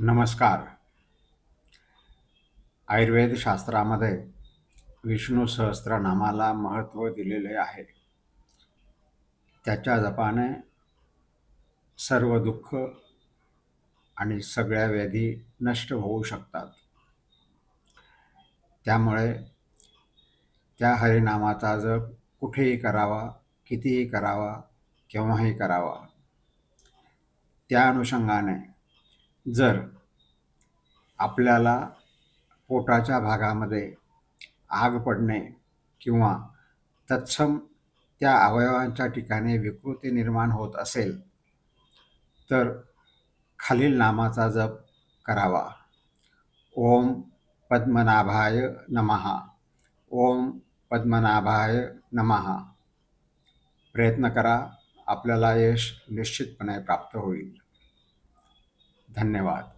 नमस्कार. आयुर्वेद शास्त्रामध्ये विष्णू सहस्त्रनामाला महत्त्व दिलेले आहे. त्याच्या जपाने सर्व दुःख आणि सगळ्या व्याधी नष्ट होऊ शकतात. त्यामुळे त्या हरिनामाचा जप कुठेही करावा कितीही करावा केव्हाही करावा. त्या अनुषंगाने जर आपल्याला पोटाच्या भागामध्ये आग पडणे किंवा तत्सम त्या अवयवांच्या ठिकाणी विकृती निर्माण होत असेल तर खालील नामाचा जप करावा. ओम पद्मनाभाय नमहा ओम पद्मनाभाय नमहा प्रयत्न करा आपल्याला यश निश्चितपणे प्राप्त होईल. धन्यवाद.